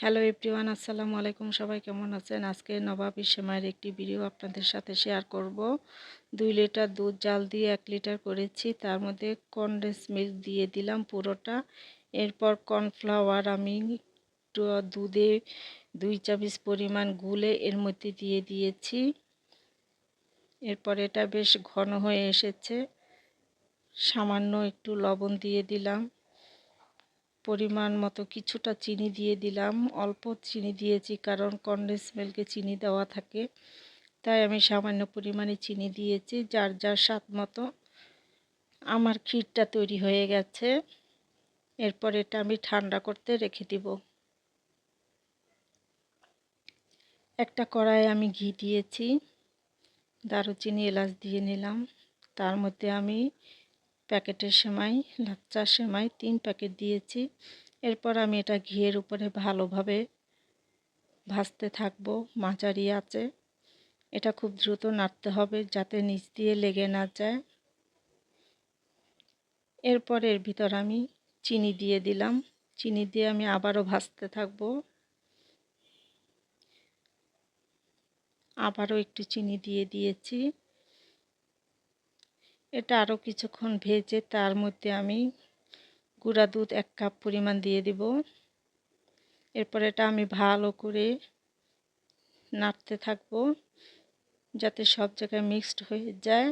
Hello everyone, আসসালামু আলাইকুম। সবাই কেমন আছেন? আজকে নবাবী সেমাইয়ের একটি ভিডিও আপনাদের সাথে শেয়ার করব। দুই লিটার দুধ জাল দিয়ে এক লিটার করেছি। তার মধ্যে কনডেন্স মিল্ক দিয়ে দিলাম পুরোটা। এরপর কর্নফ্লাওয়ার আমি একটু দুধে দুই চামচ পরিমাণ গুলে এর মধ্যে দিয়ে দিয়েছি। এরপর এটা বেশ ঘন হয়ে এসেছে। সামান্য একটু লবণ দিয়ে দিলাম। পরিমাণ মতো কিছুটা চিনি দিয়ে দিলাম। অল্প চিনি দিয়েছি কারণ কন্ডেন্স মিল্কে চিনি দেওয়া থাকে। তাই আমি সামান্য পরিমাণে চিনি দিয়েছি, যার যার স্বাদ মতো। আমার ক্ষীরটা তৈরি হয়ে গেছে। এরপর এটা আমি ঠান্ডা করতে রেখে দিব। একটা কড়াই আমি ঘি দিয়েছি। দারুচিনি এলাচ দিয়ে নিলাম। তার মধ্যে আমি প্যাকেটের সেমাই লাচ্চা সেমাই তিন প্যাকেট দিয়েছি। এরপর আমি এটা ঘিয়ের উপরে ভালোভাবে ভাজতে থাকব, মাঝারি আছে এটা খুব দ্রুত নাড়তে হবে যাতে নিচ দিয়ে লেগে না যায়। এরপর এর ভিতর আমি চিনি দিয়ে দিলাম। চিনি দিয়ে আমি আবারও ভাজতে থাকব। আবারও একটু চিনি দিয়ে দিয়েছি। এটা আরও কিছুক্ষণ ভেজে তার মধ্যে আমি গুঁড়া দুধ এক কাপ পরিমাণ দিয়ে দিব। এরপর এটা আমি ভালো করে নাড়তে থাকব যাতে সব জায়গায় মিক্সড হয়ে যায়।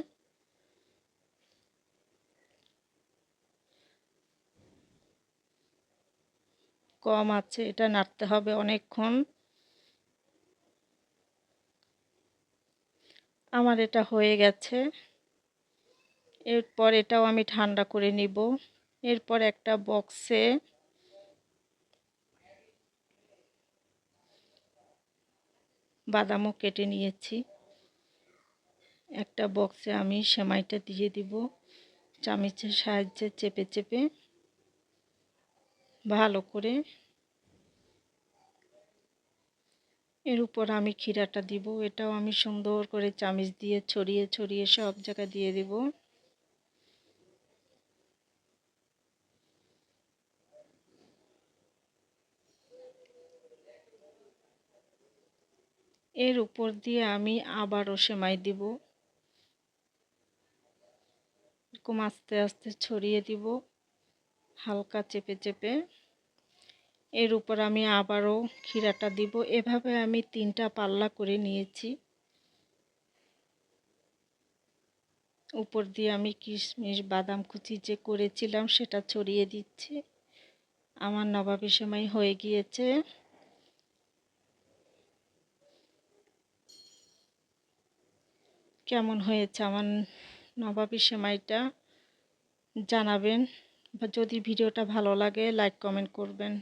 কম আছে, এটা নাড়তে হবে অনেকক্ষণ। আমার এটা হয়ে গেছে। এরপর এটাও আমি ঠান্ডা করে নিব। এরপর একটা বক্সে বাদামও কেটে নিয়েছি। একটা বক্সে আমি সেমাইটা দিয়ে দিব। চামিচের সাহায্যে চেপে চেপে ভালো করে এর উপর আমি ক্ষীরাটা দিব। এটাও আমি সুন্দর করে চামিচ দিয়ে ছড়িয়ে ছড়িয়ে সব জায়গায় দিয়ে দিব। এর উপর দিয়ে আমি আবারও সেমাই দিব। এরকম আস্তে আস্তে ছড়িয়ে দিব, হালকা চেপে চেপে। এর উপর আমি আবারও ক্ষীরাটা দিব। এভাবে আমি তিনটা পাল্লা করে নিয়েছি। উপর দিয়ে আমি কিশমিশ, বাদাম কুচি যে করেছিলাম সেটা ছড়িয়ে দিচ্ছি। আমার নবাবী সময় হয়ে গিয়েছে। কেমন হয়েছে আমার নবাবী সেমাইটা জানাবেন। বা যদি ভিডিওটা ভালো লাগে লাইক কমেন্ট করবেন।